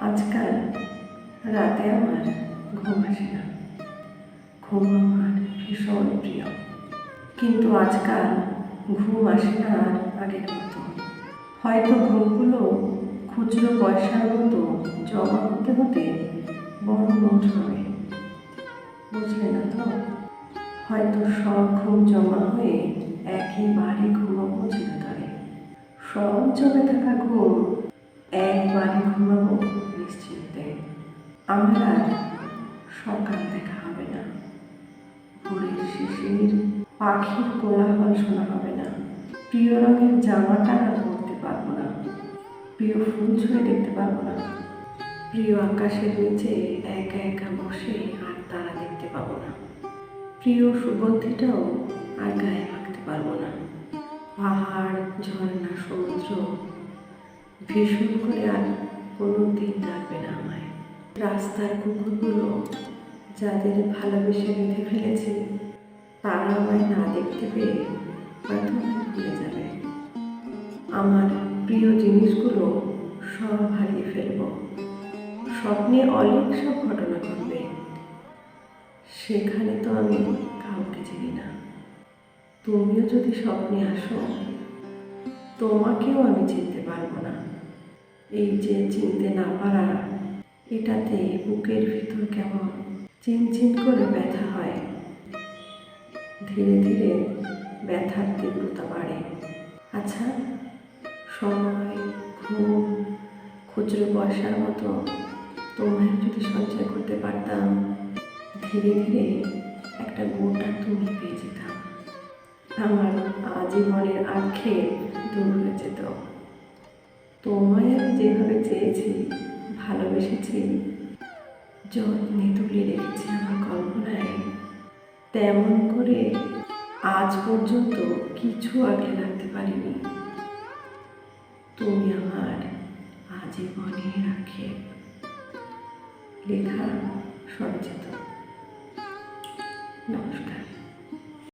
আজকাল রাতে আমার ঘুম আসে না। ঘুম আমার ভীষণ প্রিয়। কিন্তু আজকাল ঘুম আসে না আর আগের মতো। হয়তো ঘুমগুলো খুচরো পয়সার মতো জমা হতে হতে বড় নোট হবে। বুঝলে না তো? হয়তো সব ঘুম জমা হয়ে একেবারে ঘুমাবো চিরতরে। সব জমে থাকা ঘুম একবারে ঘুমাবো। আমার সকাল দেখা হবে না। ভোরের শিশির, পাখির কোলাহল শোনা হবে না। প্রিয় রঙের জামাটা আর পরতে পারব না। প্রিয় ফুল ছুঁয়ে দেখতে পারব না। প্রিয় আকাশের নিচে একা একা বসে আর তারা দেখতে পাবো না। প্রিয় সুগন্ধিটাও আর গায়ে মাখতে পারব না। পাহাড়, ঝর্ণা, সমুদ্র, ভীষণ করে আর কোনো দিন ডাকবে না আমায়। রাস্তার কুকুরগুলো যাদের ভালোবেসে বেঁধে ফেলেছে, তারা আমায় না দেখতে পেয়ে হয়তো ভুলে যাবে। আমার প্রিয় জিনিসগুলো সব হারিয়ে ফেলব। স্বপ্নে অনেক সব ঘটনা ঘটবে। সেখানে তো আমি কাউকে চিনি না। তুমিও যদি স্বপ্নে আসো, তোমাকেও আমি চিনতে পারব না। এই যে চিনতে না পারা এটাতে বুকের ভিতর কেমন চিনচিন করে ব্যথা হয়। ধীরে ধীরে ব্যথার তীব্রতা বাড়ে। আচ্ছা সময়, ঘুম, খুচরো পয়সার মতো তোমায় যদি সঞ্চয় করতে পারতাম, ধীরে ধীরে একটা গোটা তুমি পেয়ে যেতাম। আমার আজীবনের আক্ষেপ দূর হয়ে যেত। তোমায় আমি যেভাবে চেয়েছি ভালোবেসেছি যত্নে তুলে রেখেছি আমার কল্পনায়, তেমন করে আজ পর্যন্ত কিছু আগলে রাখতে পারিনি। তুমি আমার আজীবনের রাখে লেখা সঞ্চিত নমস্কার।